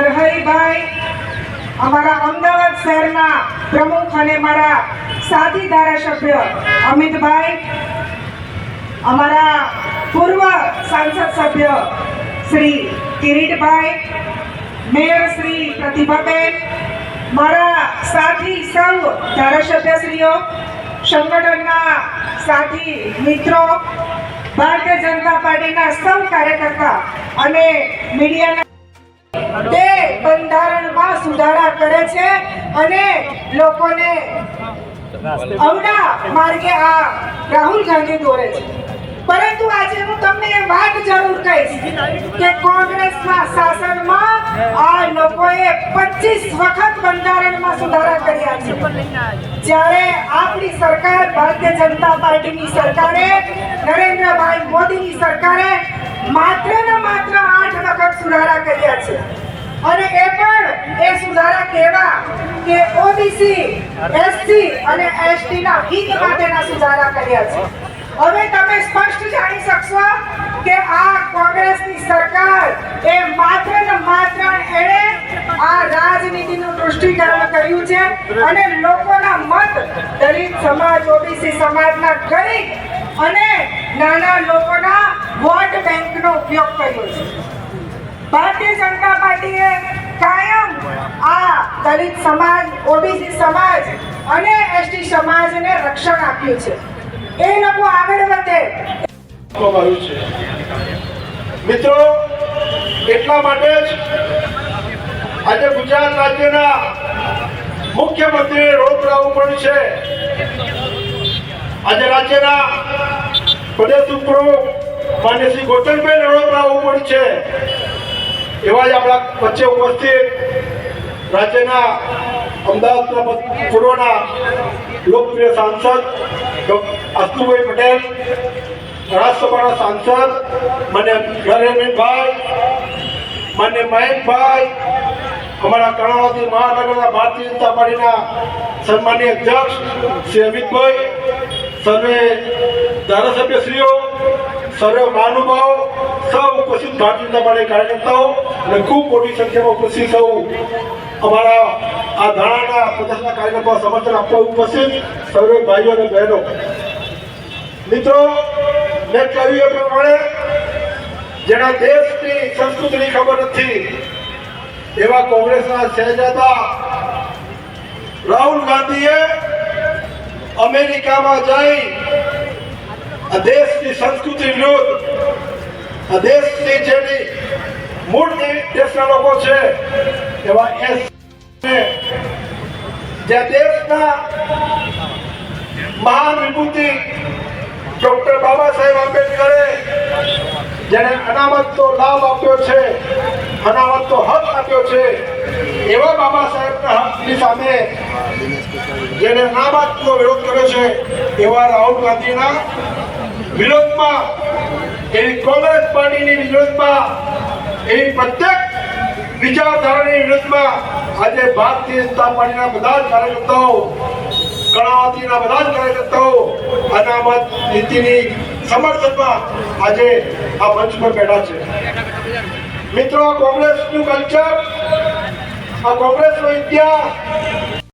અજયભાઈ અમારા અમદાવાદ શહેરના પ્રમુખ અને મારા સાથી ધારાસભ્ય અમિતભાઈ, અમારા પૂર્વ સાંસદ સભ્ય શ્રી કિરીટભાઈ, મેયર શ્રી પ્રતિભાબેન, મારા સાથી સૌ ધારાસભ્યશ્રીઓ, સંગઠનના સાથી મિત્રો, ભારતીય જનતા પાર્ટીના સૌ કાર્યકર્તા અને મીડિયાના સુધારા કરે છે અને લોકોને અવડા માર્ગે આ રાહુલ ગાંધી દોરે છે. પરંતુ આજે હું તમને એ વાત જરૂર કહીશ કે કોંગ્રેસના શાસનમાં આ લોકોએ 25 વખત બંધારણમાં સુધારા કર્યા છે. જ્યારે આપણી સરકાર, ભારતીય જનતા પાર્ટીની સરકારે, નરેન્દ્રભાઈ મોદીની સરકારે માત્ર ને માત્ર આઠ વખત સુધારા કર્યા છે. સુધારા કેવા કે ઓબીસી, એસસી અને એસટી ના હિત માટેના સુધારા કર્યા છે. હવે તમે સ્પષ્ટ જાણી શકશો કે આ કોંગ્રેસની સરકાર એ માત્ર ને માત્ર એણે આ રાજનીતિનું દૃષ્ટિકરણ કર્યું છે અને લોકોના મત દલિત સમાજ, ઓબીસી સમાજના ગરીબ અને નાના લોકોના વોટ બેંકનો ઉપયોગ કર્યો છે. ભારતીય જનતા પાર્ટીએ કાયમ આ દલિત સમાજ ઓબીસી સમાજ અને એસટી સમાજને રક્ષણ આપ્યું છે. એ લોકો આગળ વધે. મિત્રો એટલા માટે જ આજે ગુજરાત રાજ્યના મુખ્યમંત્રી રોક લાવવું પડ્યું છે. આજે રાજ્યના પ્રદેશ ઉપપ્રમુખ માન્ય શ્રી ગોતમભાઈ રોડ લાવવું પડ્યું છે. એવા જ આપણા વચ્ચે ઉપસ્થિત રાજ્યના અમદાવાદના પૂર્વના લોકપ્રિય સાંસદ અસ્તુભાઈ પટેલ, રાજ્યસભાના સાંસદ મને નરેન્દ્રભાઈ મને મહેશભાઈ, અમારા કર્ણાવતી મહાનગરના ભારતીય જનતા પાર્ટીના સન્માનીય અધ્યક્ષ શ્રી અમિતભાઈ, સર્વે ધારાસભ્યશ્રીઓ, સર્વે મહાનુભાવો, સૌ ઉપસ્થિત ભારતીય જનતા પાર્ટી કાર્યકર્તાઓ અને ખૂબ મોટી સંખ્યામાં ઉપસ્થિત સૌ અમારા આ ધારાના પ્રદેશના કાર્યકર્તાઓ સમર્થન આપવા ઉપસ્થિત સર્વે ભાઈઓ અને બહેનો, મિત્રો, મેં કહ્યું એ પ્રમાણે જેના દેશની સંસ્કૃતિની ખબર નથી, એવા કોંગ્રેસના શહેજાદા રાહુલ ગાંધીએ અમેરિકામાં જઈ દેશની સંસ્કૃતિ વિરુદ્ધ દેશની જેની મૂળ દેશના લોકો છે, એવા એસ જે બાબા સાહેબ હક આપ્યો છે, એવા બાબા સાહેબના વિરોધ કર્યો છે, એવા રાહુલ ગાંધીના વિરોધમાં, એવી કોંગ્રેસ પાર્ટીની વિરોધમાં, એવી પ્રત્યેક વિચારધારાની વિરુદ્ધમાં આજે ભારતીય જનતા પાર્ટીના બધા જ કાર્યકર્તાઓ કર્ણાવતીના બધા જ કાર્યકર્તાઓ અનામત નીતિની સમર્થનમાં આજે આ મંચ પર બેઠા છે. મિત્રો કોંગ્રેસનું કલ્ચર, આ કોંગ્રેસનો ઇતિહાસ